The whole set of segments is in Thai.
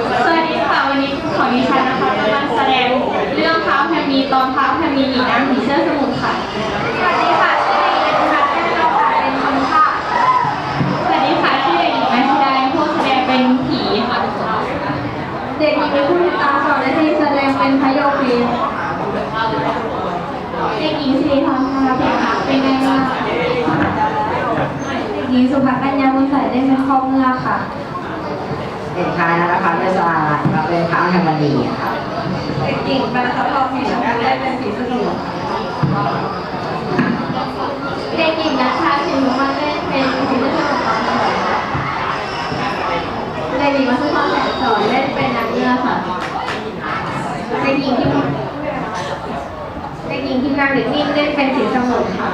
สวัสดีค่ะ วันนี้ของดิฉันนะคะจะลัแสดงเรื่องเท้าแพมีตอนเท้าแพมีหนีน้ำหนีเชื้อสมุนค่ะ สวัสดีค่ะชื่อเด็กหญิงนัทแก้วค่ะเป็นคำค่ะ สวัสดีค่ะชื่อเด็กหญิงนัทแสดงผู้แสดงเป็นผีค่ะ เด็กหญิงผู้ตาสอนและที่แสดงเป็นพระโยคีเด็กหญิงสิริธรค่ะเป็นค่ะเป็นไงบ้างเด็กหญิงสุภกัญญาบุญใสได้เป็นข้อเมื่อค่ะ สินค้านะคะเป็นสลายค่ะเป็นพราธรรมดีค่ะกิ่งมานะคะเรามีชมได้เป็นสีสนุกเด็กหญิงนะคะถึงมันเล่นเป็นศิลป็นของเราเด็กหญิงมาซื้อคอนแสนสอนเล่นเป็นนักเงือกค่ะเด็กหญิงที่เด็กหญิงที่นางหรือนิ่งเล่นเป็นสีสนุกค่ะ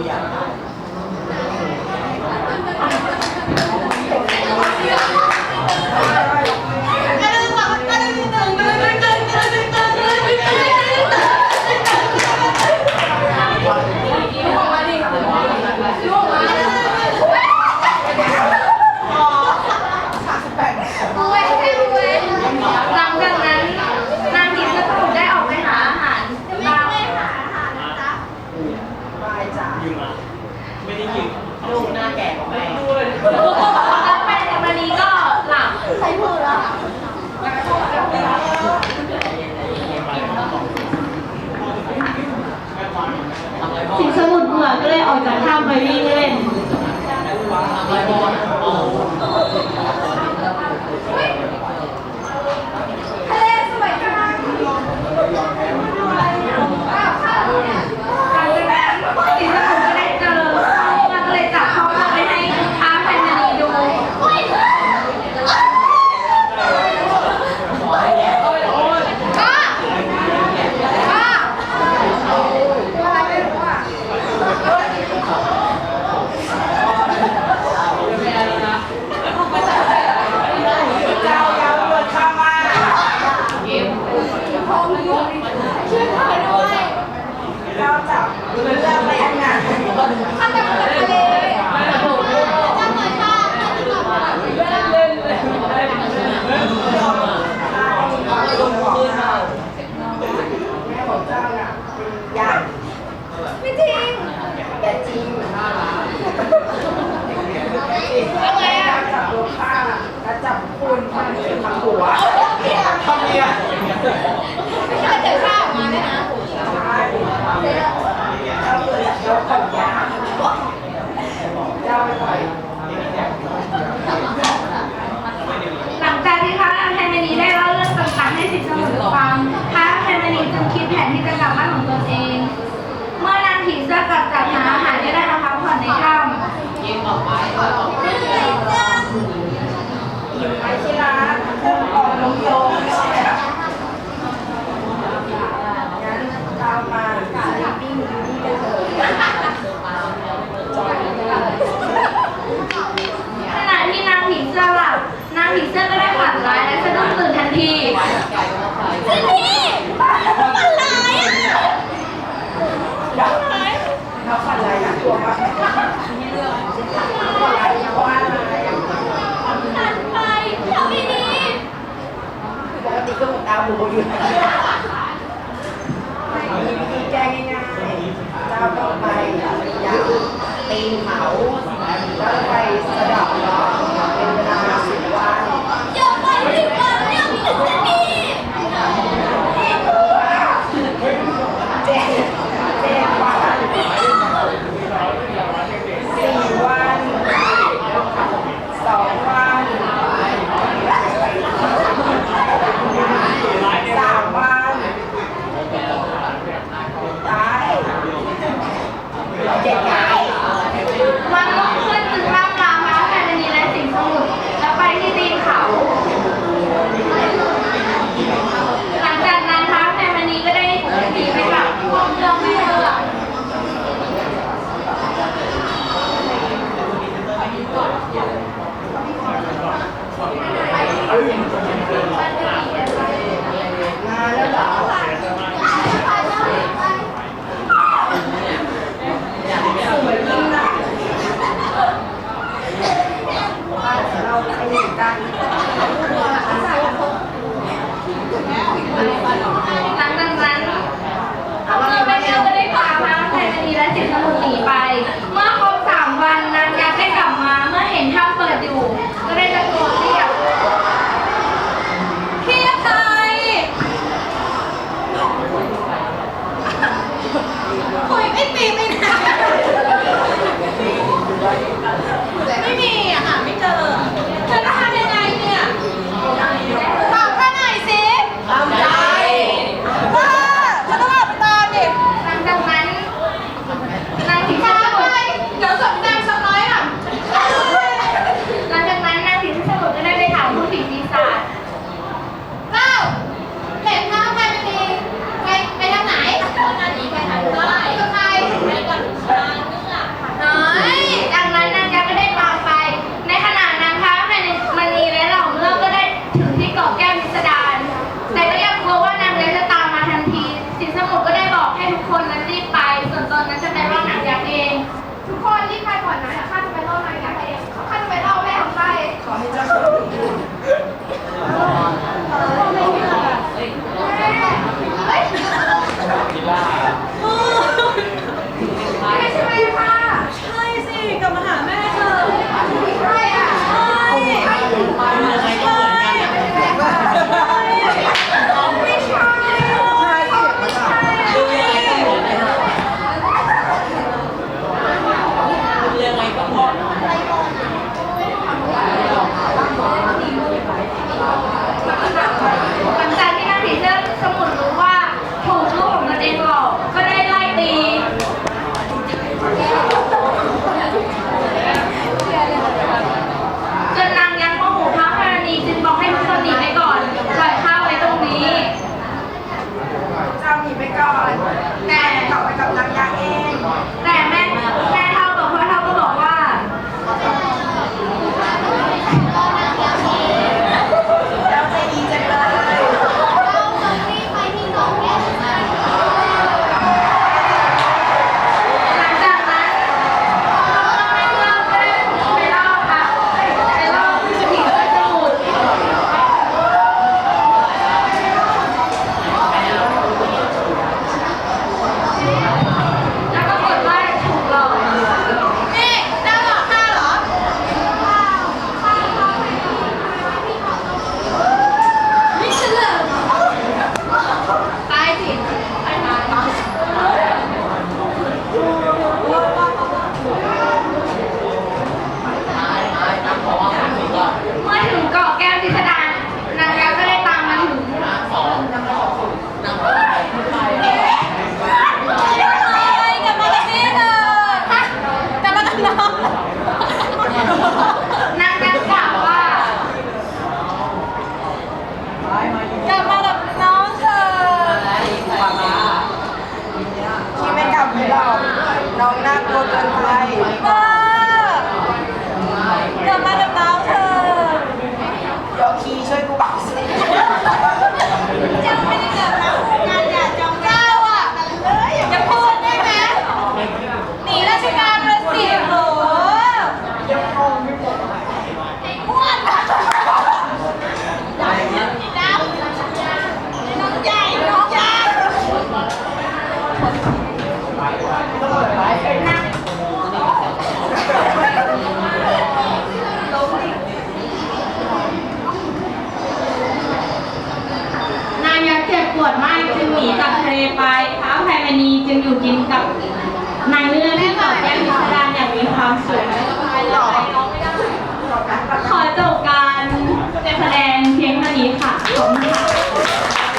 tuya. Amém. দিদি 本当。 วดมากจึงหนีจากทะเลไปเท้าไพรมณีจึงอยู่กินกับนางเนื้อที่ต่อแย้งพิสดารอย่างมีความสุขขอจบการแสดงเพียงเท่านี้ค่ะ ขอบคุณค่ะ